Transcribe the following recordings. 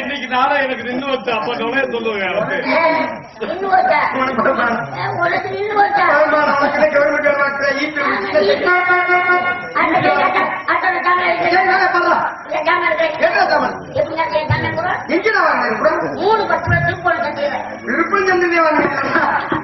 இன்னைக்கு நானே எனக்கு நின்று வச்சா அப்ப உடனே சொல்லுவேன் மூணு பத்து விருப்பம் சந்தினே வாங்க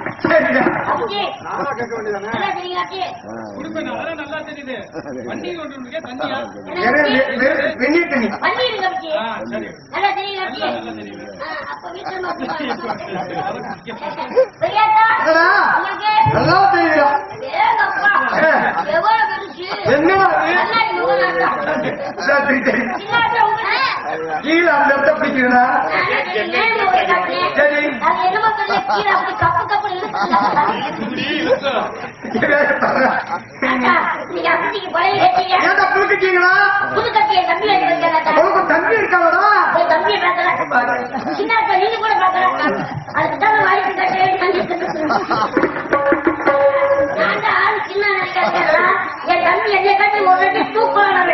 நல்லா தெரியுதா. கீழே அந்த இடத்த பிடிக்கிறதா சரி. புழுக்கிட்டீங்களா உனக்கு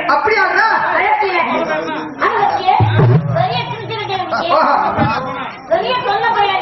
அப்படியா பெரிய சொல்ல பையன்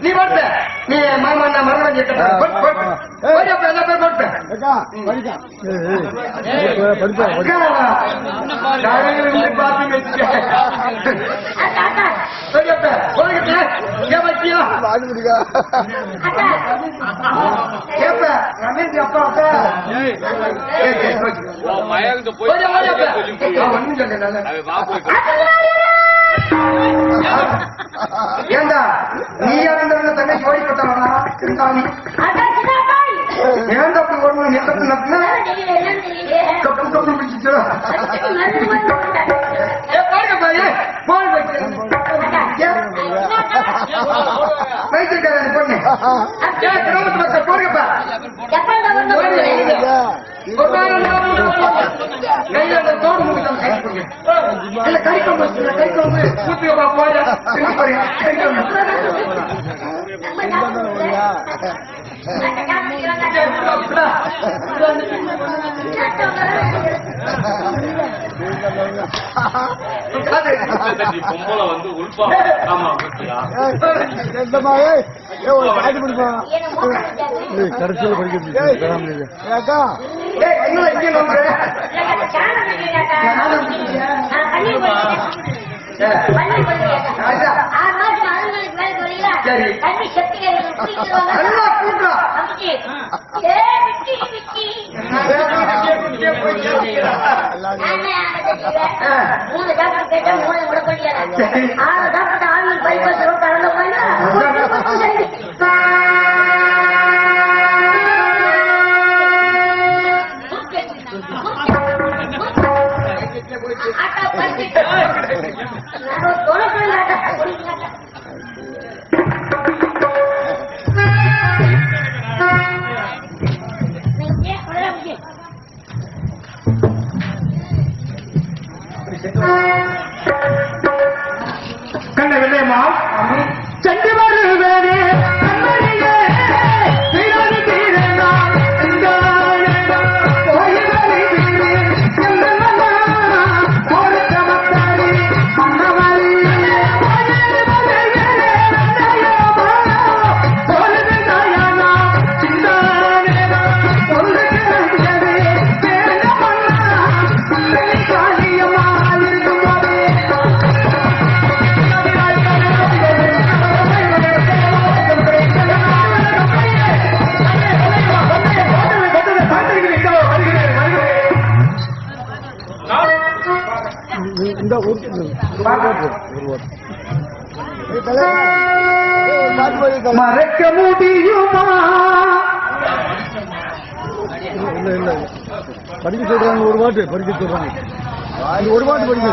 நீ படுத்த நீ மயங்க போய் ஒன்னும் ஏண்டா? நீ யாருந்த தன்னை ஜோடி பட்டவனா இருந்தாலும் கையில தோடு முடிக்கலாம் கை கொடுங்க இல்ல கை கொண்டு கை கொண்டு கூட்டி போயா திருப்பி போறியா கை கொண்டு பொம்பளை வந்து உள்பா ஆமா கடைசியில் மூணு டாக்டர் ஆறு டாக்டர் ஆன்லைன் பைபாஸ் மறக்க முடியுமா படிக்க சொல்றாங்க ஒரு பாட்டு படிக்க சொல்றாங்க ஒரு வாட்டு படிக்க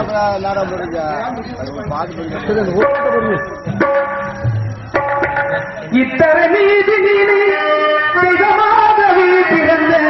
ஒரு பாட்டு இத்தனை மீது பிறந்த